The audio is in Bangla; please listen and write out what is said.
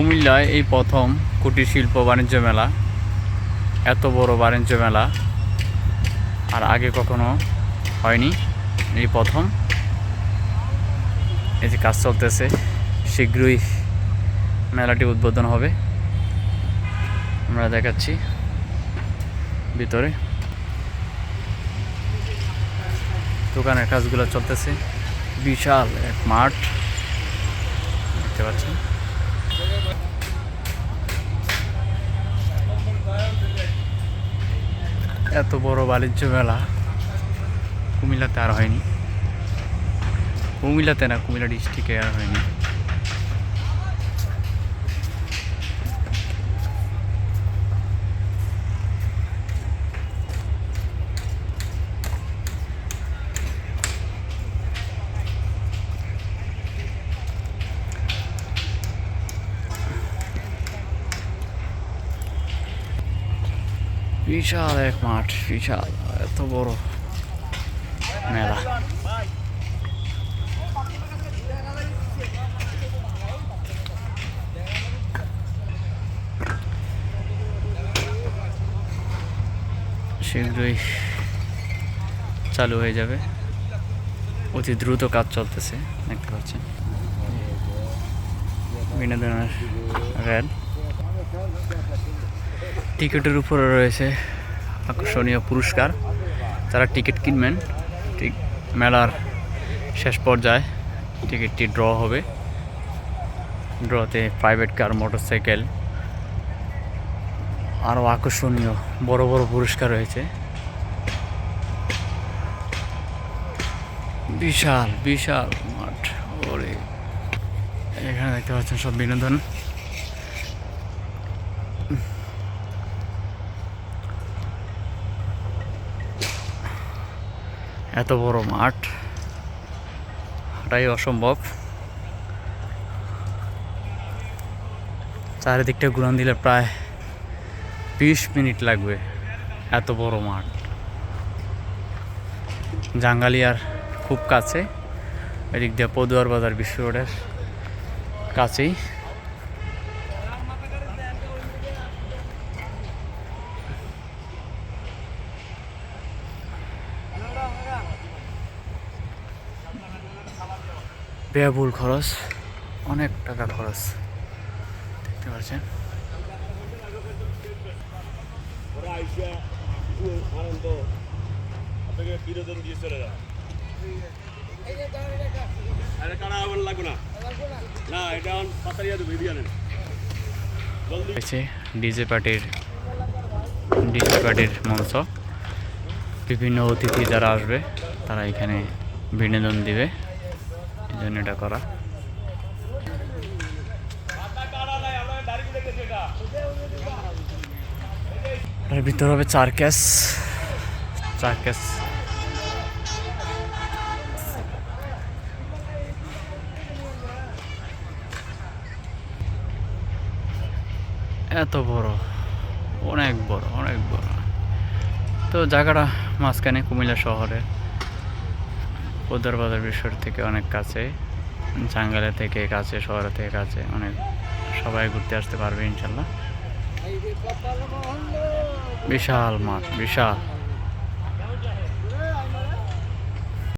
কুমিল্লায় এই প্রথম কুটির শিল্প বাণিজ্য মেলা। এত বড় বাণিজ্য মেলা আর আগে কখনো হয়নি এই প্রথম। এই যে কাজ চলতেছে, শীঘ্রই মেলাটি উদ্বোধন হবে। আমরা দেখাচ্ছি ভিতরে। দোকানের কাজগুলো চলতেছে। বিশাল এক মাঠ। দেখতে পাচ্ছেন? এত বড় বাণিজ্য মেলা কুমিল্লাতে আর হয়নি। কুমিল্লাতে না কুমিল্লা ডিস্ট্রিক্টে আর হয়নি। বিশাল এক মাঠ, বিশাল। এত বড় মেলা। শীঘ্রই চালু হয়ে যাবে। অতি দ্রুত কাজ চলতেছে, দেখতে পাচ্ছেন। বিনোদনের র্যাড টিকিটের উপরে রয়েছে আকর্ষণীয় পুরস্কার। যারা টিকিট কিনবেন, ঠিক মেলার শেষ পর্যায়ে টিকিটটি ড্র হবে। ড্রতে প্রাইভেট কার, মোটরসাইকেল, আরও আকর্ষণীয় বড় বড় পুরস্কার রয়েছে। বিশাল বিশাল মাঠ। ওরে, এখানে দেখতে পাচ্ছেন সব বিনোদন। এত বড় মাঠ এটাই অসম্ভব। চারিদিকটা ঘুরান দিলে প্রায় বিশ মিনিট লাগবে এত বড় মাঠ। জাঙ্গালিয়ার খুব কাছে, এদিক দিয়ে পদুয়ার বাজার বিশ্ব রোডের কাছেই। ব্যয়বহুল খরচ, অনেক টাকা খরচ। দেখতে পাচ্ছেন? ডিজে পার্টির ডিজে পার্টির মঞ্চ। বিভিন্ন অতিথি যারা আসবে, তারা এখানে বিনোদন দিবে। জন্য এটা করা। এর ভিতর হবে চার ক্যাশ চার ক্যাশ এত বড়, অনেক বড় অনেক বড়। তো জায়গাটা মাঝখানে কুমিল্লা শহরে। পদ্মার বাজার বিশ্বর থেকে অনেক কাছে, জাঙ্গালে থেকে কাছে, শহর থেকে কাছে অনেক সবাই ঘুরতে আসতে পারবে ইনশাল্লাহ। বিশাল মাঠ, বিশাল।